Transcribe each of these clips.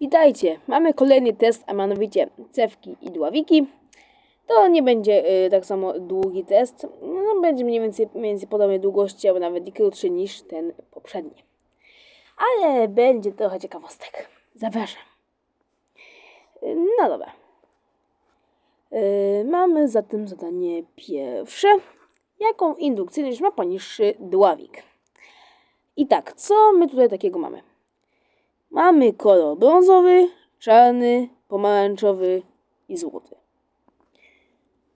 Witajcie, mamy kolejny test, a mianowicie cewki i dławiki. To nie będzie y, tak samo długi test, no, będzie mniej więcej, mniej więcej podobnej długości, albo nawet krótszy niż ten poprzedni. Ale będzie trochę ciekawostek. Zapraszam. Y, No dobra. Y, mamy zatem zadanie pierwsze. Jaką indukcyjność ma poniższy dławik? I tak, co my tutaj takiego mamy? Mamy kolor brązowy, czarny, pomarańczowy i złoty.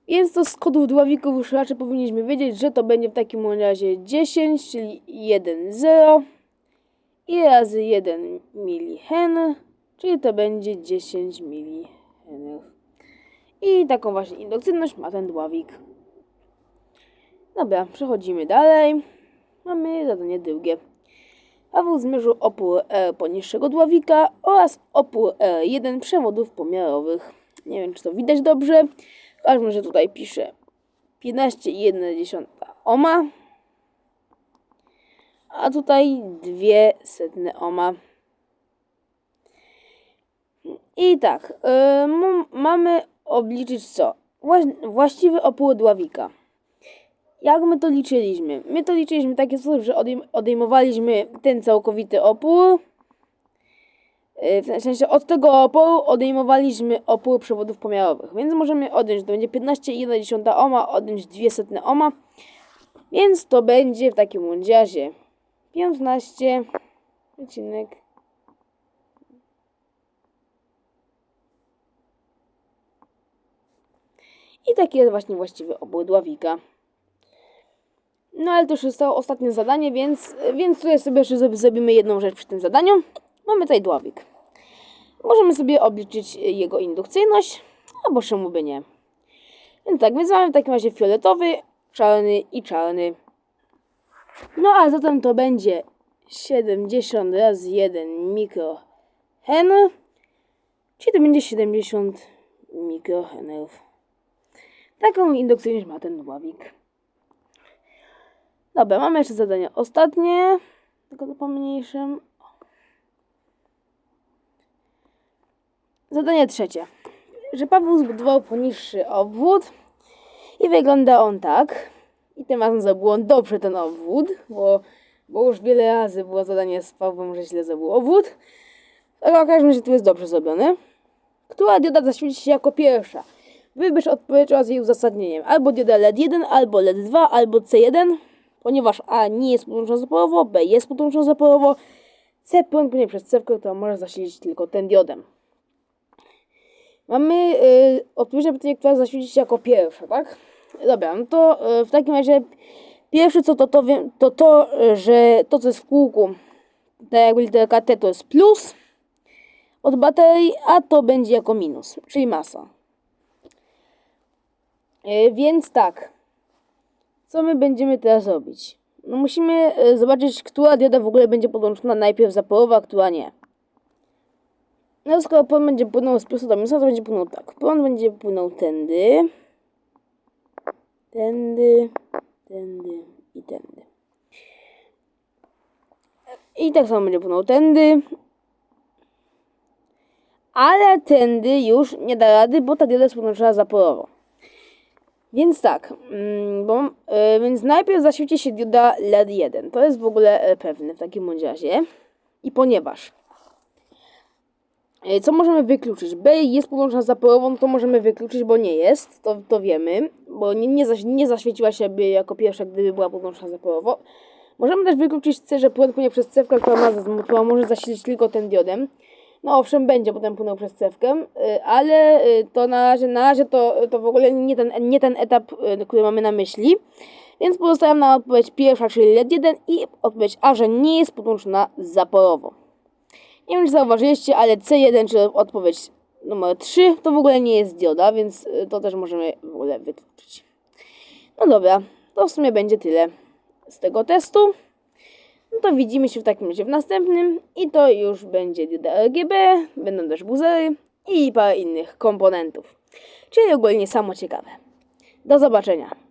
Więc to z kodów dławików już raczej powinniśmy wiedzieć, że to będzie w takim razie 10, czyli 1, 0 i razy 1 milihen, czyli to będzie 10 milihenów. I taką właśnie indukcyjność ma ten dławik. Dobra, przechodzimy dalej. Mamy zadanie drugie. Paweł zmierzył opór R poniższego dławika oraz opór R1 przewodów pomiarowych. Nie wiem, czy to widać dobrze. Ważne, że tutaj piszę 15,1 ohma. A tutaj 2 setne ohma. I tak, m- mamy obliczyć co? Właś- właściwy opór dławika. Jak my to liczyliśmy? My to liczyliśmy w taki sposób, że odejm- odejmowaliśmy ten całkowity opór. Yy, W sensie od tego oporu odejmowaliśmy opór przewodów pomiarowych. Więc możemy odjąć, to będzie 15,1 ohma, odjąć 200 ohma. Więc to będzie w takim razie 15, wycinek I taki jest właśnie właściwy opór dławika. No ale to już zostało ostatnie zadanie, więc, więc tutaj sobie jeszcze zrobi- zrobimy jedną rzecz przy tym zadaniu. Mamy tutaj dławik. Możemy sobie obliczyć jego indukcyjność, albo czemu by nie. Więc tak, więc mamy w takim razie fioletowy, czarny i czarny. No a zatem to będzie 70 razy 1 mikrohen, czyli to będzie 70 mikrohenów. Taką indukcyjność ma ten dławik. Dobra, mamy jeszcze zadanie ostatnie. Tylko to pomniejszym. Zadanie trzecie. Że Paweł zbudował poniższy obwód i wygląda on tak. I tym razem zrobił on dobrze ten obwód, bo, bo już wiele razy było zadanie z Pawłem, że źle zrobił obwód. Ale okaże się, że tu jest dobrze zrobiony. Która dioda zaświeci się jako pierwsza? Wybierz odpowiedź oraz jej uzasadnieniem. Albo dioda LED 1, albo LED 2, albo C1, ponieważ A nie jest podłączona zaporowo, B jest podłączona zaporowo, C prąd płynie przez cewkę, która może zasilić tylko ten diodem. Mamy y, odpowiedź na pytanie, która zaświeci się jako pierwsza, tak? Dobra, no to y, w takim razie pierwsze co to to wiem, to to, że to co jest w kółku, tak jakby literka T to jest plus od baterii, a to będzie jako minus, czyli masa. Y, więc tak, co my będziemy teraz robić? No musimy y, zobaczyć, która dioda w ogóle będzie podłączona najpierw zaporowa, a która nie. No skoro prąd będzie płynął z plusu do minusa, to będzie płynął tak. Prąd będzie płynął tędy, tędy, tędy i tędy. I tak samo będzie płynął tędy. Ale tędy już nie da rady, bo ta dioda jest podłączona zaporowo. Więc tak, mm, bo, y, więc najpierw zaświeci się dioda LED 1. To jest w ogóle y, pewne w takim bądź razie. I ponieważ y, co możemy wykluczyć? B jest podłączona zaporową, to możemy wykluczyć, bo nie jest, to, to wiemy, bo nie, nie, zaś, nie zaświeciła się by jako pierwsza, gdyby była podłączona zaporowo. Możemy też wykluczyć C, że płyn płynie przez cewkę, która, ma, która może zasilić tylko ten diodem. No owszem, będzie potem płynął przez cewkę, y, ale y, to na razie, na razie to, to w ogóle nie ten, nie ten etap, y, który mamy na myśli. Więc pozostawiam na odpowiedź pierwsza, czyli LED 1 i odpowiedź A, że nie jest podłączona zaporowo. Nie wiem, czy zauważyliście, ale C1, czyli odpowiedź numer 3, to w ogóle nie jest dioda, więc to też możemy w ogóle wykluczyć. No dobra, to w sumie będzie tyle z tego testu. No to widzimy się w takim razie w następnym i to już będzie RGB, będą też buzery i parę innych komponentów. Czyli ogólnie samo ciekawe. Do zobaczenia.